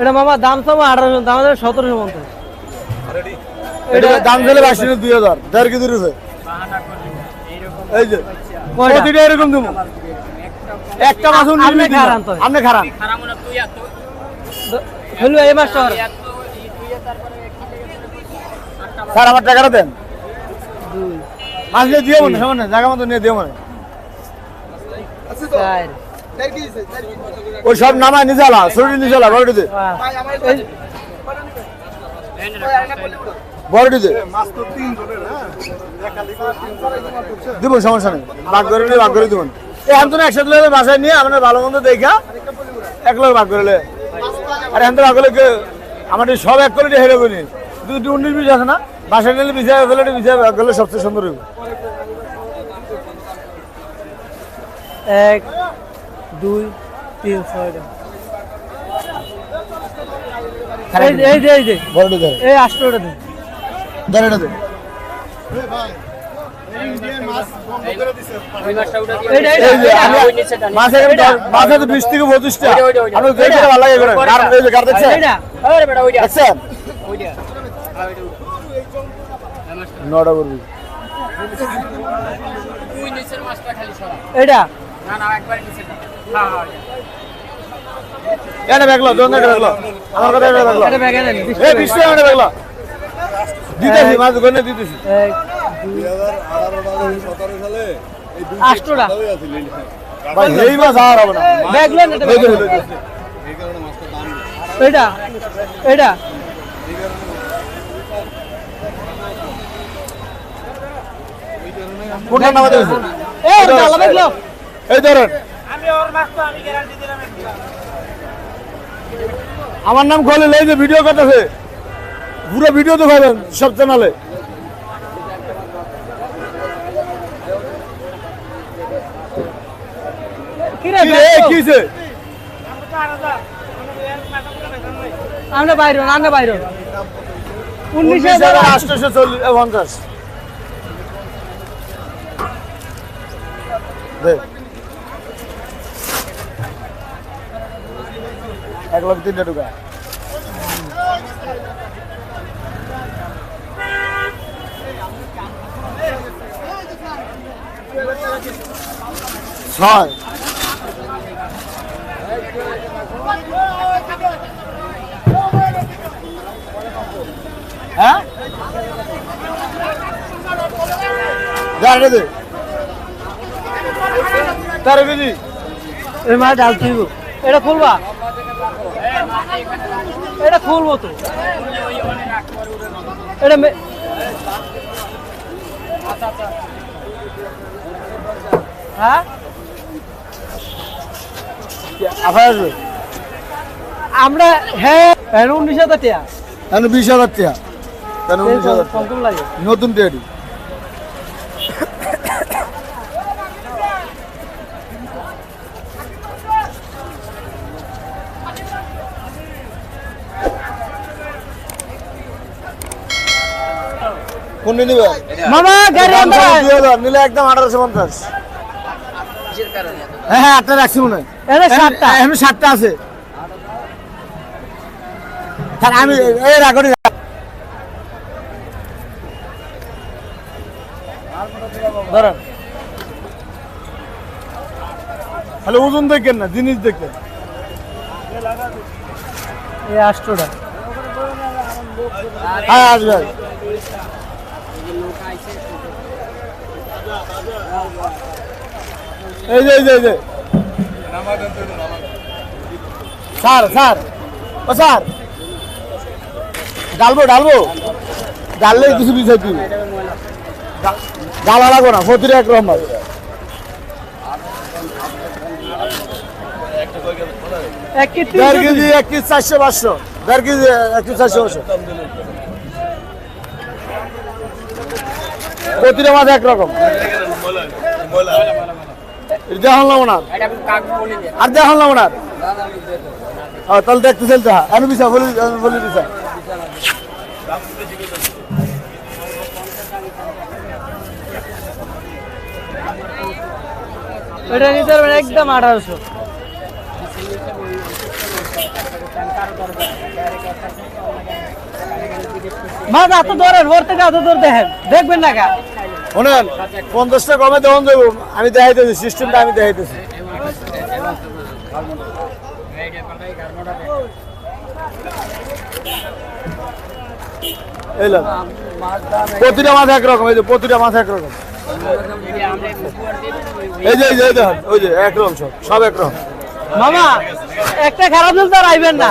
এটা মামা দাম তো আঠারোশো দাম সতেরোশো পঞ্চাশ। এটা দাম দিলে বাসি দুই হাজার। দেড় কেজি রয়েছে। এই যে প্রতিটা এরকম দেবো। একটা মাছ আপনি তো। আপনি খারান। হলো এই মাস স্যার আমার টাকাটা দেন। নিয়ে দিয়ে মনে সামনে জায়গা মতো নিয়ে দিয়ে মনে। ওই সব নামায় নিচে আলা শরীর দিব সমস্যা নেই। ভাগ করে নিয়ে ভাগ করে দিবেন এই আন্তনে একসাথে লোক বাসায় নিয়ে আপনার ভালো মন্দ দেখা এক লোক ভাগ করে লে। আর এখন ভাগ করলে আমাদের সব এক করে হেরে করি দুটো উনিশ বিশ আছে না? বাসায় নিলে ফেলে বিছায় ভাগ করলে সবচেয়ে সুন্দর হবে এক দুই তিন ছয়টা এই যে এই যে ধরে। এই আষ্টটা ধরে। আমি- বিশ থেকে পঁচিশটা ভালো লাগে দেখছেন? নটা করবি এইটা এটা? দেখল দোন এটা দেখল আমার কথা এটা দেখল এটা ব্যাগে নেন এই বিশ টাকা। এটা দেখল দিতেছি মাছ গনে দিতেছি। এক আষ্টটা? ভাই এই মাছ আর হবে না। ব্যাগ লেন এটা এই ব্যাগ যে, লেন। এই যে। এইটা এইটা কোনটা নামাতে হয়েছে? এই ধরেন। আমার নাম খলিল এই যে ভিডিও করতেছে। পুরো ভিডিও তো খাবেন সব চ্যানেলে? আমরা বাইরে আমরা বাইরে। উনিশ হাজার আটশোশো চল্লিশ পঞ্চাশ। এক লক্ষ তিনটে টাকা হ্যাঁ? তেরো কেজি এই মাছ ডাল তুইব। এটা খুলবা? এটা খুলবো তো। এটা হ্যাঁ? আফার আমরা হ্যাঁ উনিশ হাজার টাকা। বিশ হাজার টাকা। নতুন টেডি কোনটি নিবে? মামা গাড়ি আমরা নিলে একদম আঠারোশো পঞ্চাশ। হ্যাঁ হ্যাঁ আটটা রাখছি মনে হয়। এটা সাতটা। এখন সাতটা আছে। তাহলে আমি এই রাখি ধরেন তাহলে ওজন দেখেন না জিনিস দেখেন। এই আষ্টটা। হ্যাঁ আসবে। এই যে এই যে স্যার স্যার। ও স্যার। ডালবো ডালবো। ডাললে কিছু বিষয় দিবি ডালা লাগবো না ফতির এক রহমান দেড় কেজি এক কেজি চারশো পাঁচশো। দেড় কেজি এক কেজি চারশো পাঁচশো। প্রতিটা মাছ একরকম। আর দেখালাম ওনার। তাহলে দেখতে চলতে হ্যাঁ। আমি বিশা বলি বলি বিশা এটা নিতে একদম আঠারোশো। মাছ এত থেকে এত দূর দেখেন। দেখবেন না কা শোনেন পঞ্চাশটা কমে দেওয়ান দেবো আমি দেখাইতেছি সিস্টেমটা আমি দেখাইতেছি। প্রতিটা মাছ একরকম এই যে প্রতিটা মাছ একরকম। এই যে এই যে দেখেন ওই যে একরকম সব সব একরকম। মামা একটা খারাপ দিন তো আইবেন না।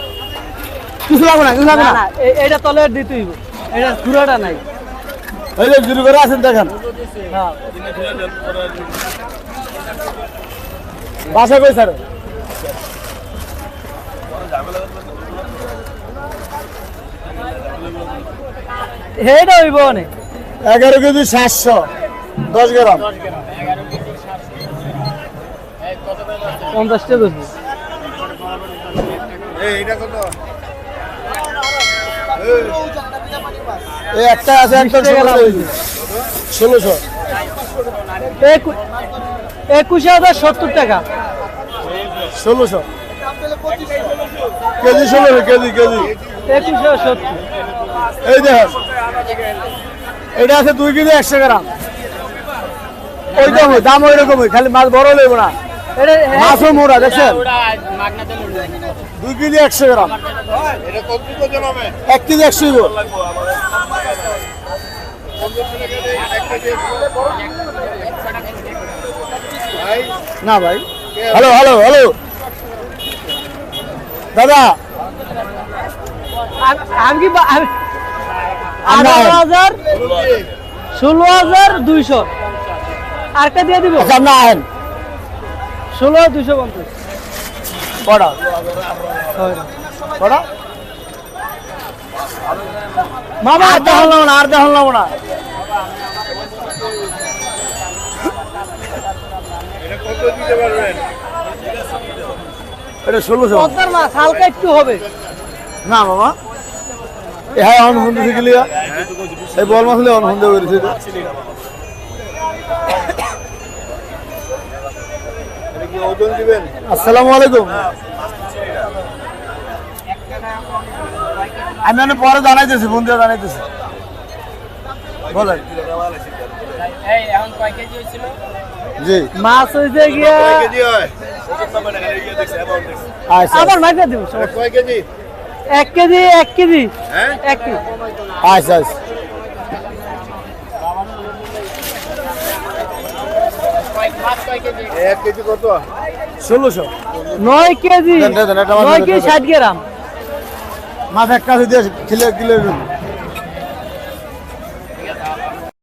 কিছু লাগবে না। কিছু লাগবে না এটা তলে দিতেই এটা ঘুরাটা নাই। এই যে দুর্গরে আছেন দেখেন। হ্যাঁ বাসা কই স্যার? এটা হইব অনেক। এগারো কেজি সাতশো দশ গ্রাম। পঞ্চাশটা বেশি। এই একটা আছে একটা ষোলোশো। একু- একুশ হাজার সত্তর টাকা। ষোলোশো। কেজি ষোলোশো কেজি কেজি। একুশ হাজার সত্তর। এই দেখেন। এটা আছে দুই কেজি একশো গ্রাম। ওই দাম দাম ওই রকমই খালি মাছ বড় লেবো না মাছও মোড়া দেখছেন? দুই কেজি একশো গ্রাম। এক কেজি একশো। না ভাই। Hello hello hello. দাদা। আম- আঠারো হাজার ষোলো হাজার দুইশো। আরেকটা দিয়ে দিব। আচ্ছা আপনি আহেন। ষোলো দুইশো পঞ্চাশ। কটা কটা মামা আর দেখাল না আর দেখাল না এটা ষোলোশো। হালকা একটু হবে। না বাবা হ্যাঁ অন হুন্দি শিখলি এই বল মাসলে অন হুন্দি আসসালামু আলাইকুম। আমি অনেক পরে জানাইতেছি বন্ধুরা জানাইতেছি। বলেন। জি। মাছ হয়েছে গিয়া আচ্ছা। আবার মাইকা দিব এক কেজি এক কেজি। এক কেজি। আচ্ছা আচ্ছা। নয় কেজি। দেন, একটা নয় কেজি। ষাট গ্রাম। মাছ এক কাছে দিয়ে কিলো কিলো